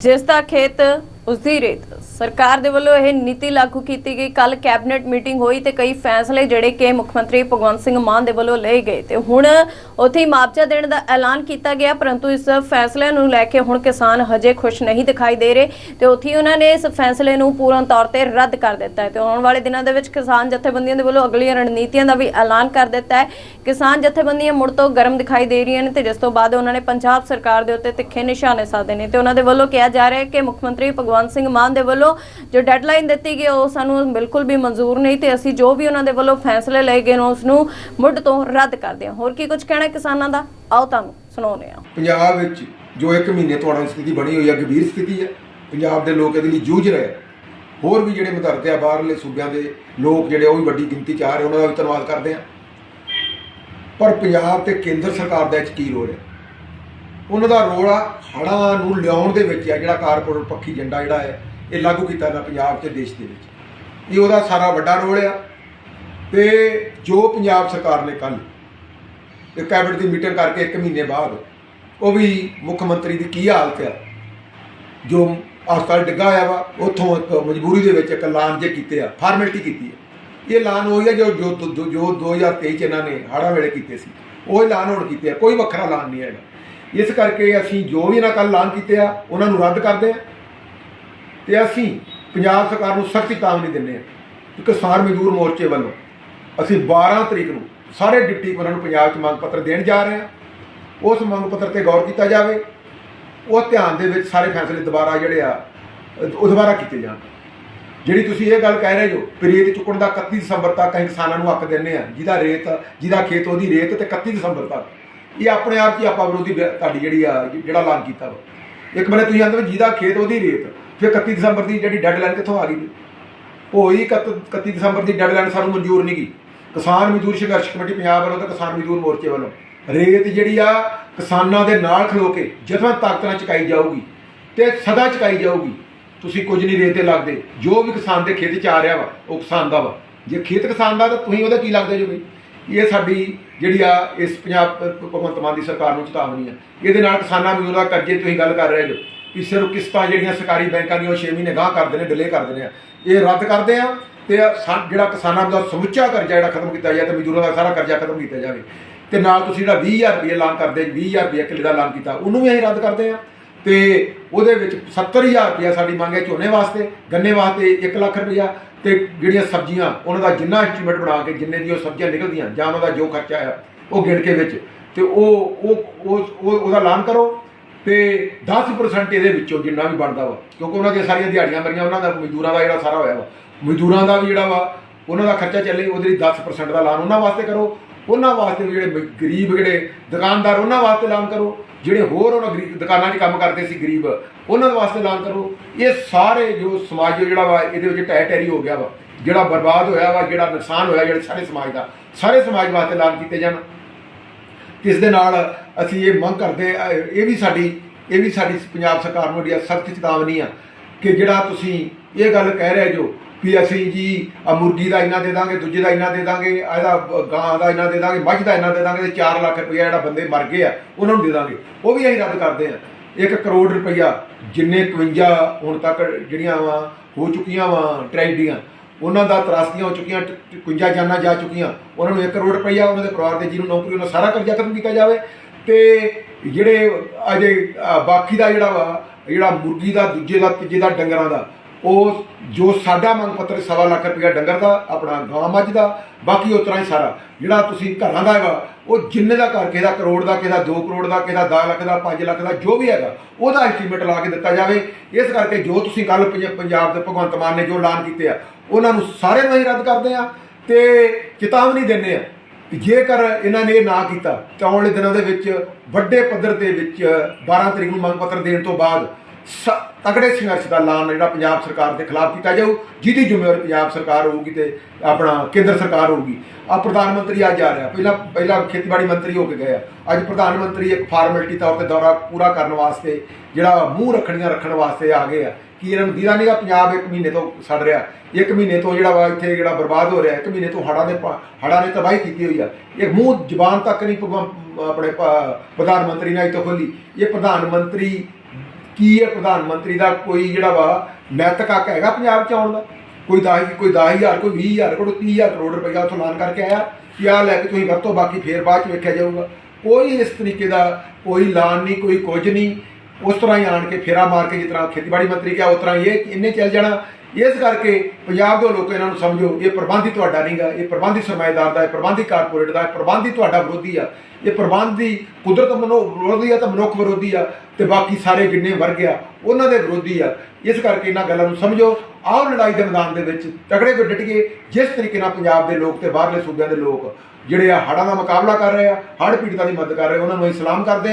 ਜਿਸ ਦਾ ਖੇਤ ਉਸ ਦੀ ਰੇਤ ਸਰਕਾਰ ਦੇ ਵੱਲੋਂ ਇਹ ਨੀਤੀ ਲਾਗੂ ਕੀਤੀ ਗਈ। ਕੱਲ ਕੈਬਨਿਟ ਮੀਟਿੰਗ ਹੋਈ ਤੇ ਕਈ ਫੈਸਲੇ ਜਿਹੜੇ ਕਿ ਮੁੱਖ ਮੰਤਰੀ ਭਗਵੰਤ ਸਿੰਘ ਮਾਨ ਦੇ ਵੱਲੋਂ ਲਏ ਗਏ। ਤੇ ਹੁਣ ਉੱਥੇ ਹੀ ਮੁਆਵਜ਼ਾ ਦੇਣ ਦਾ ਐਲਾਨ ਕੀਤਾ ਗਿਆ, ਪਰੰਤੂ ਇਸ ਫੈਸਲੇ ਨੂੰ ਲੈ ਕੇ ਹੁਣ ਕਿਸਾਨ ਹਜੇ ਖੁਸ਼ ਨਹੀਂ ਦਿਖਾਈ ਦੇ ਰਹੇ ਤੇ ਉੱਥੇ ਉਹਨਾਂ ਨੇ ਇਸ ਫੈਸਲੇ ਨੂੰ ਪੂਰਨ ਤੌਰ ਤੇ ਰੱਦ ਕਰ ਦਿੱਤਾ ਹੈ। ਤੇ ਆਉਣ ਵਾਲੇ ਦਿਨਾਂ ਦੇ ਵਿੱਚ ਕਿਸਾਨ ਜਥੇਬੰਦੀਆਂ ਦੇ ਵੱਲੋਂ ਅਗਲੀਆਂ ਰਣਨੀਤੀਆਂ ਦਾ ਵੀ ਐਲਾਨ ਕਰ ਦਿੱਤਾ ਹੈ। ਕਿਸਾਨ ਜਥੇਬੰਦੀਆਂ ਮੁੜ ਤੋਂ ਗਰਮ ਦਿਖਾਈ ਦੇ ਰਹੀਆਂ ਨੇ ਤੇ ਜਿਸ ਤੋਂ ਬਾਅਦ ਉਹਨਾਂ ਨੇ ਪੰਜਾਬ ਸਰਕਾਰ ਦੇ ਉੱਤੇ ਤਿੱਖੇ ਨਿਸ਼ਾਨੇ ਸਾਧੇ ਨੇ। ਤੇ ਉਹਨਾਂ ਦੇ ਵੱਲੋਂ ਕਿਹਾ ਜਾ ਰਿਹਾ ਹੈ ਕਿ ਮੁੱਖ ਮੰਤਰੀ ਭਗਵੰਤ ਸਿੰਘ ਮਾਨ ਦੇ ਵੱਲੋਂ ਜੋ ਡੈਡਲਾਈਨ ਦਿੱਤੀ ਗਈ, ਉਹ ਸਾਨੂੰ ਬਿਲਕੁਲ ਵੀ ਮਨਜ਼ੂਰ ਨਹੀਂ ਤੇ ਅਸੀਂ ਜੋ ਵੀ ਉਹਨਾਂ ਦੇ ਵੱਲੋਂ ਫੈਸਲੇ ਲਏ ਗਏ ਨੇ ਉਸ ਨੂੰ ਮੁੱਢ ਤੋਂ ਰੱਦ ਕਰਦੇ ਹਾਂ ਹੋਰ ਕੀ ਕੁਝ ਕਹਿਣਾ ਕਿਸਾਨਾਂ ਦਾ? ਆਓ ਤੁਹਾਨੂੰ ਸੁਣਾਉਂਦੇ ਹਾਂ। ਪੰਜਾਬ ਵਿੱਚ ਜੋ ਇੱਕ ਮਹੀਨੇ ਤੋਂ ਅੜਨ ਸਥਿਤੀ ਬਣੀ ਹੋਈ ਹੈ, ਗੰਭੀਰ ਸਥਿਤੀ ਹੈ। ਪੰਜਾਬ ਦੇ ਲੋਕ ਇਹਦੇ ਲਈ ਜੂਝ ਰਹੇ ਹੋਰ ਵੀ ਜਿਹੜੇ ਮਧਰਤੇ ਆ, ਬਾਹਰਲੇ ਸੂਬਿਆਂ ਦੇ ਲੋਕ ਜਿਹੜੇ ਉਹ ਵੀ ਵੱਡੀ ਗਿਣਤੀ ਚ ਆ ਰਹੇ, ਉਹਨਾਂ ਦਾ ਵੀ ਧੰਨਵਾਦ ਕਰਦੇ ਆ ਪਰ ਪੰਜਾਬ ਤੇ ਕੇਂਦਰ ਸਰਕਾਰ ਦਾ ਇਹ ਕੀ ਰੋਲ ਹੈ? ਉਹਨਾਂ ਦਾ ਰੋਲ ਆ, ਹੜ੍ਹਾਂ ਨੂੰ ਲਿਆਉਣ ਦੇ ਵਿੱਚ ਆ, ਜਿਹੜਾ ਕਾਰਪੋਰੇਟ ਪੱਖੀ ਏਜੰਡਾ ਜਿਹੜਾ ਹੈ ਇਹ ਲਾਗੂ ਕੀਤਾ ਗਿਆ ਪੰਜਾਬ ਤੇ ਦੇਸ਼ ਦੇ ਵਿੱਚ। ਇਹ ਉਹਦਾ ਸਾਰਾ ਵੱਡਾ ਰੋਲ ਆ। ਤੇ ਜੋ ਪੰਜਾਬ ਸਰਕਾਰ ਨੇ ਕੱਲ੍ਹ ਤੇ ਕੈਬਨਿਟ ਦੀ ਮੀਟਿੰਗ ਕਰਕੇ 1 ਮਹੀਨੇ ਬਾਅਦ ਉਹ ਵੀ ਮੁੱਖ ਮੰਤਰੀ ਦੀ ਕੀ ਹਾਲਤ ਆ, ਜੋ ਹਸਪਤਾਲ ਡਿੱਗਾ ਹੋਇਆ ਵਾ, ਉੱਥੋਂ ਇੱਕ ਮਜਬੂਰੀ ਦੇ ਵਿੱਚ ਇੱਕ ਐਲਾਨ ਜੇ ਕੀਤੇ ਆ ਫਾਰਮੈਲਿਟੀ ਕੀਤੀ ਹੈ ਇਹ ਐਲਾਨ ਉਹੀ ਆ ਜੋ ਜੋ ਜੋ- ਜੋ 2023 ਚ ਇਹਨਾਂ ਨੇ ਹਾੜਾ ਵੇਲੇ ਕੀਤੇ ਸੀ। ਉਹ ਐਲਾਨ ਹੁਣ ਕੀਤੇ ਆ, ਕੋਈ ਵੱਖਰਾ ਐਲਾਨ ਨਹੀਂ ਹੈਗਾ। ਇਸ ਕਰਕੇ ਅਸੀਂ ਜੋ ਵੀ ਇਹਨਾਂ ਕੱਲ ਐਲਾਨ ਕੀਤੇ ਆ, ਉਹਨਾਂ ਨੂੰ ਰੱਦ ਕਰਦੇ ਆ। ਤੇ ਅਸੀਂ ਪੰਜਾਬ ਸਰਕਾਰ ਨੂੰ ਸਖਤ ਚੇਤਾਵਨੀ ਦਿੰਦੇ ਹਾਂ ਕਿ ਕਿਸਾਨ ਮਜ਼ਦੂਰ ਮੋਰਚੇ ਵੱਲੋਂ ਅਸੀਂ 12 ਤਰੀਕ ਨੂੰ ਸਾਰੇ ਡਿਪਟੀ ਉਹਨਾਂ ਨੂੰ ਪੰਜਾਬ 'ਚ ਮੰਗ ਪੱਤਰ ਦੇਣ ਜਾ ਰਹੇ ਹਾਂ। ਉਸ ਮੰਗ ਪੱਤਰ ਤੇ ਗੌਰ ਕੀਤਾ ਜਾਵੇ, ਉਹ ਧਿਆਨ ਦੇ ਵਿੱਚ ਸਾਰੇ ਫੈਸਲੇ ਦੁਬਾਰਾ ਜਿਹੜੇ ਆ, ਉਹ ਦੁਬਾਰਾ ਕੀਤੇ ਜਾਣ। ਜਿਹੜੀ ਤੁਸੀਂ ਇਹ ਗੱਲ ਕਹਿ ਰਹੇ ਜੋ ਵੀ ਰੇਤ ਚੁੱਕਣ ਦਾ 31 ਦਸੰਬਰ ਤੱਕ ਅਸੀਂ ਕਿਸਾਨਾਂ ਨੂੰ ਹੱਕ ਦਿੰਦੇ ਆ ਜਿਹਦਾ ਰੇਤ, ਜਿਹਦਾ ਖੇਤ ਉਹਦੀ ਰੇਤ ਤੇ 31 ਦਸੰਬਰ ਤੱਕ। ਇਹ ਆਪਣੇ ਆਪ 'ਚ ਹੀ ਆਪਾਂ ਵਿਰੋਧੀ ਤੁਹਾਡੀ ਜਿਹੜੀ ਆ, ਜਿਹੜਾ ਐਲਾਨ ਕੀਤਾ ਵਾ। ਇੱਕ ਬੰਨੇ ਤੁਸੀਂ ਆਂਦੇ ਵੀ ਜਿਹਦਾ ਖੇਤ ਉਹਦੀ ਰੇਤ ਫਿਰ 31 ਦਸੰਬਰ ਦੀ ਜਿਹੜੀ ਡੈਡਲਾਈਨ ਕਿੱਥੋਂ ਆ ਗਈ? ਹੋਈ 31 ਦਸੰਬਰ ਦੀ ਡੈਡਲਾਈਨ ਸਾਨੂੰ ਮਨਜ਼ੂਰ ਨਹੀਂ ਗਈ। ਕਿਸਾਨ ਮਜ਼ਦੂਰ ਸੰਘਰਸ਼ ਕਮੇਟੀ ਪੰਜਾਬ ਵੱਲੋਂ ਤੇ ਕਿਸਾਨ ਮਜ਼ਦੂਰ ਮੋਰਚੇ ਵੱਲੋਂ। ਰੇਤ ਜਿਹੜੀ ਆ, ਕਿਸਾਨਾਂ ਦੇ ਨਾਲ ਖਲੋ ਕੇ ਜਦੋਂ ਤਾਕਤ ਨਾਲ ਚੁਕਾਈ ਜਾਊਗੀ ਤੇ ਸਦਾ ਚੁਕਾਈ ਜਾਊਗੀ। ਤੁਸੀਂ ਕੁਝ ਨਹੀਂ ਰੇਤ ਤੇ ਲੱਗਦੇ। ਜੋ ਵੀ ਕਿਸਾਨ ਦੇ ਖੇਤ ਚ ਆ ਰਿਹਾ ਵਾ, ਉਹ ਕਿਸਾਨ ਦਾ ਵਾ। ਜੇ ਖੇਤ ਕਿਸਾਨ ਦਾ, ਤਾਂ ਤੁਸੀਂ ਉਹਦਾ ਕੀ ਲੱਗਦੇ ਜੋ ਬਈ? ਇਹ ਸਾਡੀ ਜਿਹੜੀ ਆ, ਇਸ ਪੰਜਾਬ, ਭਗਵੰਤ ਮਾਨ ਦੀ ਸਰਕਾਰ ਨੂੰ ਚੇਤਾਵਨੀ ਆ। ਇਹਦੇ ਨਾਲ ਕਿਸਾਨਾਂ ਮਜ਼ਦੂਰਾਂ ਕਰਜ਼ੇ ਤੁਸੀਂ ਗੱਲ ਕਰ ਰਹੇ ਜੋ। ਕਿ ਸਿਰਫ ਕਿਸ਼ਤਾਂ ਜਿਹੜੀਆਂ ਸਰਕਾਰੀ ਬੈਂਕਾਂ ਦੀਆਂ, ਉਹ 6 ਮਹੀਨੇ ਗਾਹ ਕਰਦੇ ਨੇ ਡਿਲੇ ਕਰਦੇ ਨੇ। ਆ। ਇਹ ਰੱਦ ਕਰਦੇ ਆ ਤੇ ਸਾ- ਜਿਹੜਾ ਕਿਸਾਨਾਂ ਦਾ ਸਮੁੱਚਾ ਕਰਜ਼ਾ ਜਿਹੜਾ ਖਤਮ ਕੀਤਾ ਜਾਏ ਤੇ ਮਜ਼ਦੂਰਾਂ ਦਾ ਸਾਰਾ ਕਰਜ਼ਾ ਖਤਮ ਕੀਤਾ ਜਾਵੇ। ਤੇ ਨਾਲ ਤੁਸੀਂ ਜਿਹੜਾ 20000 ਰੁਪਏ ਐਲਾਨ ਕਰਦੇ 20000 ਰੁਪਏ ਕਿੱਲੇ ਦਾ ਐਲਾਨ ਕੀਤਾ, ਉਹਨੂੰ ਵੀ ਅਸੀਂ ਰੱਦ ਕਰਦੇ ਆ। ਤੇ ਉਹਦੇ ਵਿੱਚ 70000 ਰੁਪਏ ਸਾਡੀ ਮੰਗ ਹੈ ਝੋਨੇ ਵਾਸਤੇ, ਗੰਨੇ ਵਾਸਤੇ 1 ਲੱਖ ਰੁਪਇਆ ਤੇ ਜਿਹੜੀਆਂ ਸਬਜ਼ੀਆਂ, ਉਹਨਾਂ ਦਾ ਜਿੰਨਾ ਐਸਟੀਮੇਟ ਬਣਾ ਕੇ ਜਿੰਨੇ ਦੀ ਉਹ ਸਬਜ਼ੀਆਂ ਨਿਕਲਦੀਆਂ, ਜਾਂ ਉਹਨਾਂ ਦਾ ਜੋ ਖਰਚਾ ਆ ਉਹ ਗਿਣ ਕੇ ਵਿੱਚ। ਤੇ ਉਹ ਉਹ- ਉਹਦਾ ਐਲਾਨ ਕਰੋ। ਤੇ 10% ਇਹਦੇ ਵਿੱਚੋਂ ਜਿੰਨਾ ਵੀ ਬਣਦਾ ਵਾ, ਕਿਉਂਕਿ ਉਹਨਾਂ ਦੀਆਂ ਸਾਰੀਆਂ ਦਿਹਾੜੀਆਂ ਮਰੀਆਂ, ਉਹਨਾਂ ਦਾ ਮਜ਼ਦੂਰਾਂ ਦਾ ਜਿਹੜਾ ਸਾਰਾ ਹੋਇਆ ਵਾ। ਮਜ਼ਦੂਰਾਂ ਦਾ ਵੀ ਜਿਹੜਾ ਵਾ, ਉਹਨਾਂ ਦਾ ਖਰਚਾ ਚੱਲੇ, ਉਹਦੇ ਲਈ 10% ਦਾ ਐਲਾਨ ਉਹਨਾਂ ਵਾਸਤੇ ਕਰੋ। ਉਹਨਾਂ ਵਾਸਤੇ ਵੀ ਜਿਹੜੇ ਗਰੀਬ ਜਿਹੜੇ ਦੁਕਾਨਦਾਰ, ਉਹਨਾਂ ਵਾਸਤੇ ਐਲਾਨ ਕਰੋ। ਜਿਹੜੇ ਹੋਰ ਉਹਨਾਂ ਗਰੀਬ ਦੁਕਾਨਾਂ 'ਚ ਕੰਮ ਕਰਦੇ ਸੀ ਗਰੀਬ, ਉਹਨਾਂ ਵਾਸਤੇ ਐਲਾਨ ਕਰੋ। ਇਹ ਸਾਰੇ ਜੋ ਸਮਾਜ ਜਿਹੜਾ ਵਾ, ਇਹਦੇ ਵਿੱਚ ਟਹਿ ਟਹਿਰੀ ਹੋ ਗਿਆ ਵਾ। ਜਿਹੜਾ ਬਰਬਾਦ ਹੋਇਆ ਵਾ, ਜਿਹੜਾ ਨੁਕਸਾਨ ਹੋਇਆ, ਜਿਹੜੇ ਸਾਰੇ ਸਮਾਜ ਦਾ, ਸਾਰੇ ਸਮਾਜ ਵਾਸਤੇ ਐਲਾਨ ਕੀਤੇ ਜਾਣ। ਇਸ ਦੇ ਨਾਲ ਅਸੀਂ ਇਹ ਮੰਗ ਕਰਦੇ ਇਹ ਵੀ ਸਾਡੀ, ਇਹ ਵੀ ਸਾਡੀ ਪੰਜਾਬ ਸਰਕਾਰ ਨੂੰ ਜਿਹੜੀ ਸਖਤ ਚੇਤਾਵਨੀ ਆ ਕਿ ਜਿਹੜਾ ਤੁਸੀਂ ਇਹ ਗੱਲ ਕਹਿ ਰਹੇ ਜੋ ਵੀ ਅਸੀਂ ਜੀ ਆ ਮੁਰਗੀ ਦਾ ਇੰਨਾ ਦੇ ਦਾਂਗੇ, ਦੂਜੇ ਦਾ ਇੰਨਾ ਦੇ ਦਾਂਗੇ, ਇਹਦਾ ਬ- ਗਾਂ ਦਾ ਇੰਨਾ ਦੇ ਦਾਂਗੇ, ਮੱਝ ਦਾ ਇੰਨਾ ਦੇ ਦਾਂਗੇ ਤੇ 4 ਲੱਖ ਰੁਪਇਆ ਜਿਹੜਾ ਬੰਦੇ ਮਰ ਗਏ ਆ, ਉਹਨਾਂ ਨੂੰ ਦੇ ਦਾਂਗੇ। ਉਹ ਵੀ ਅਸੀਂ ਰੱਦ ਕਰਦੇ ਆ। 1 ਕਰੋੜ ਰੁਪਇਆ ਜਿੰਨੇ 51 ਹੁਣ ਤੱਕ ਜਿਹੜੀਆਂ ਵਾ ਹੋ ਚੁੱਕੀਆਂ ਵਾ ਟ੍ਰੈਜਡੀਆਂ ਉਹਨਾਂ ਦਾ ਤਰਾਸਦੀਆਂ ਹੋ ਚੁੱਕੀਆਂ 51 ਜਾਨਾਂ ਜਾ ਚੁੱਕੀਆਂ। ਉਹਨਾਂ ਨੂੰ 1 ਕਰੋੜ ਰੁਪਈਆ ਉਹਨਾਂ ਦੇ ਪਰਿਵਾਰ ਦੇ ਜਿਹਨੂੰ ਨੌਕਰੀ, ਉਹਨਾਂ ਸਾਰਾ ਕਰਜ਼ਾ ਖਤਮ ਕੀਤਾ ਜਾਵੇ। ਤੇ ਜਿਹੜੇ ਅਜੇ ਬਾਕੀ ਦਾ ਜਿਹੜਾ ਵਾ, ਜਿਹੜਾ ਮੁਰਗੀ ਦਾ, ਦੂਜੇ ਦਾ, ਤੀਜੇ ਦਾ, ਡੰਗਰਾਂ ਦਾ ਉਹ ਜੋ ਸਾਡਾ ਮੰਗ ਪੱਤਰ ਸਵਾ ਲੱਖ ਰੁਪਇਆ ਡੰਗਰ ਦਾ, ਆਪਣਾ ਗਾਂ ਮੱਝ ਦਾ, ਬਾਕੀ ਉਸ ਤਰ੍ਹਾਂ ਹੀ ਸਾਰਾ। ਜਿਹੜਾ ਤੁਸੀਂ ਘਰਾਂ ਦਾ ਹੈਗਾ, ਉਹ ਜਿੰਨੇ ਦਾ ਘਰ ਕਿਸੇ ਦਾ ਕਰੋੜ ਦਾ, ਕਿਸੇ ਦਾ 2 ਕਰੋੜ ਦਾ, ਕਿਸੇ ਦਾ 10 ਲੱਖ ਦਾ 5 ਲੱਖ ਦਾ, ਜੋ ਵੀ ਹੈਗਾ, ਉਹਦਾ ਐਸਟੀਮੇਟ ਲਾ ਕੇ ਦਿੱਤਾ ਜਾਵੇ। ਇਸ ਕਰਕੇ ਜੋ ਤੁਸੀਂ ਕੱਲ ਪੰਜਾਬ ਦੇ ਭਗਵੰਤ ਮਾਨ ਨੇ ਜੋ ਐਲਾਨ ਕੀਤੇ ਆ, ਉਹਨਾਂ ਨੂੰ ਸਾਰੇ ਨੂੰ ਹੀ ਰੱਦ ਕਰਦੇ ਆ ਤੇ ਚੇਤਾਵਨੀ ਦਿੰਦੇ ਆ ਜੇਕਰ ਇਹਨਾਂ ਨੇ ਇਹ ਨਾ ਕੀਤਾ, ਤਾਂ ਆਉਣ ਵਾਲੇ ਦਿਨਾਂ ਦੇ ਵਿੱਚ ਵੱਡੇ ਪੱਧਰ ਦੇ ਵਿੱਚ 12 ਤਰੀਕ ਨੂੰ ਮੰਗ ਪੱਤਰ ਦੇਣ ਤੋਂ ਬਾਅਦ ਸ- ਤਗੜੇ ਸੰਘਰਸ਼ ਦਾ ਐਲਾਨ ਜਿਹੜਾ ਪੰਜਾਬ ਸਰਕਾਰ ਦੇ ਖਿਲਾਫ ਕੀਤਾ ਜਾਊ, ਜਿਹਦੀ ਜ਼ਿੰਮੇਵਾਰੀ ਪੰਜਾਬ ਸਰਕਾਰ ਹੋਊਗੀ ਤੇ ਆਪਣਾ ਕੇਂਦਰ ਸਰਕਾਰ ਹੋਊਗੀ। ਆ ਪ੍ਰਧਾਨ ਮੰਤਰੀ ਅੱਜ ਆ ਰਿਹਾ। ਪਹਿਲਾਂ ਪਹਿਲਾਂ ਖੇਤੀਬਾੜੀ ਮੰਤਰੀ ਹੋ ਕੇ ਗਏ ਆ। ਅੱਜ ਪ੍ਰਧਾਨ ਮੰਤਰੀ ਇੱਕ ਫਾਰਮੈਲਿਟੀ ਤੌਰ ਤੇ ਦੌਰਾ ਪੂਰਾ ਕਰਨ ਵਾਸਤੇ, ਜਿਹੜਾ ਮੂੰਹ ਰੱਖਣੀਆਂ ਰੱਖਣ ਵਾਸਤੇ ਆ ਗਏ ਆ। ਕਿ ਇਹਨਾਂ ਨੂੰ ਦੀਦਾ ਨਹੀਂਗਾ ਪੰਜਾਬ ਇੱਕ ਮਹੀਨੇ ਤੋਂ ਸੜ ਰਿਹਾ। ਇੱਕ ਮਹੀਨੇ ਤੋਂ ਜਿਹੜਾ ਵਾ ਇੱਥੇ ਜਿਹੜਾ ਬਰਬਾਦ ਹੋ ਰਿਹਾ, ਇੱਕ ਮਹੀਨੇ ਤੋਂ ਹੜ੍ਹਾਂ ਦੇ ਪਾ- ਹੜ੍ਹਾਂ ਨੇ ਤਬਾਹੀ ਕੀਤੀ ਹੋਈ ਆ। ਇਹ ਮੂੰਹ ਜ਼ਬਾਨ ਤੱਕ ਨਹੀਂ ਆਪਣੇ ਪ੍ਰਧਾਨ ਮੰਤਰੀ ਨੇ ਇੱਥੋਂ ਖੋਲੀ ਇਹ ਪ੍ਰਧਾਨ ਮੰਤਰੀ ਕੀ ਇਹ ਪ੍ਰਧਾਨ ਮੰਤਰੀ ਦਾ ਕੋਈ ਜਿਹੜਾ ਵਾ ਨੈਤਿਕ ਹੱਕ ਹੈਗਾ ਪੰਜਾਬ ਚ ਆਉਣ ਦਾ? ਕੋਈ 10 ਕੋਈ 10000 ਕੋਈ 20000 ਕੋਈ 30000 ਕਰੋੜ ਰੁਪਇਆ ਉੱਥੋਂ ਐਲਾਨ ਕਰਕੇ ਆਇਆ ਕਿ ਆਹ ਲੈ ਕੇ ਤੁਸੀਂ ਵਰਤੋ ਬਾਕੀ ਫੇਰ ਬਾਅਦ ਚ ਵੇਖਿਆ ਜਾਊਗਾ। ਕੋਈ ਇਸ ਤਰੀਕੇ ਦਾ ਕੋਈ ਐਲਾਨ ਨਹੀਂ, ਕੋਈ ਕੁਝ ਨਹੀਂ। ਉਸ ਤਰ੍ਹਾਂ ਹੀ ਆਣ ਕੇ ਫੇਰਾ ਮਾਰ ਕੇ ਜਿਸ ਤਰ੍ਹਾਂ ਖੇਤੀਬਾੜੀ ਮੰਤਰੀ ਕਿਹਾ, ਉਸ ਤਰ੍ਹਾਂ ਹੀ ਇਹ ਇਹਨੇ ਚੱਲ ਜਾਣਾ ਇਸ ਕਰਕੇ ਪੰਜਾਬ ਦੇ ਲੋਕ ਇਹਨਾਂ ਨੂੰ ਸਮਝੋ, ਇਹ ਪ੍ਰਬੰਧੀ ਤੁਹਾਡਾ ਨਹੀਂਗਾ ਇਹ ਪ੍ਰਬੰਧੀ ਸਰਮਾਏਦਾਰ ਦਾ ਹੈ ਪ੍ਰਬੰਧੀ ਕਾਰਪੋਰੇਟ ਦਾ ਹੈ ਹੀ ਤੁਹਾਡਾ ਵਿਰੋਧੀ ਆ। ਇਹ ਪ੍ਰਬੰਧ ਪ੍ਰਬੰਧੀ ਕੁਦਰਤ ਮਨੋ, ਵਿਰੋਧੀ ਆ ਤਾਂ ਮਨੁੱਖ ਵਿਰੋਧੀ ਆ ਤੇ ਬਾਕੀ ਸਾਰੇ ਜਿੰਨੇ ਵਰਗ ਆ, ਉਹਨਾਂ ਦੇ ਵਿਰੋਧੀ ਆ। ਇਸ ਕਰਕੇ ਇਹਨਾਂ ਗੱਲਾਂ ਨੂੰ ਸਮਝੋ। ਆਓ ਲੜਾਈ ਦੇ ਮੈਦਾਨ ਦੇ ਵਿੱਚ ਤਕੜੇ ਹੋ ਡਟੀਏ ਜਿਸ ਤਰੀਕੇ ਨਾਲ ਪੰਜਾਬ ਦੇ ਲੋਕ ਤੇ ਬਾਹਰਲੇ ਸੂਬਿਆਂ ਦੇ ਲੋਕ ਜਿਹੜੇ ਆ ਹੜ੍ਹਾਂ ਦਾ ਮੁਕਾਬਲਾ ਕਰ ਰਹੇ ਆ, ਹੜ੍ਹ ਪੀੜਤਾਂ ਦੀ ਮਦਦ ਕਰ ਰਹੇ ਉਹਨਾਂ ਨੂੰ ਅਸੀਂ ਸਲਾਮ ਕਰਦੇ ਹਾਂ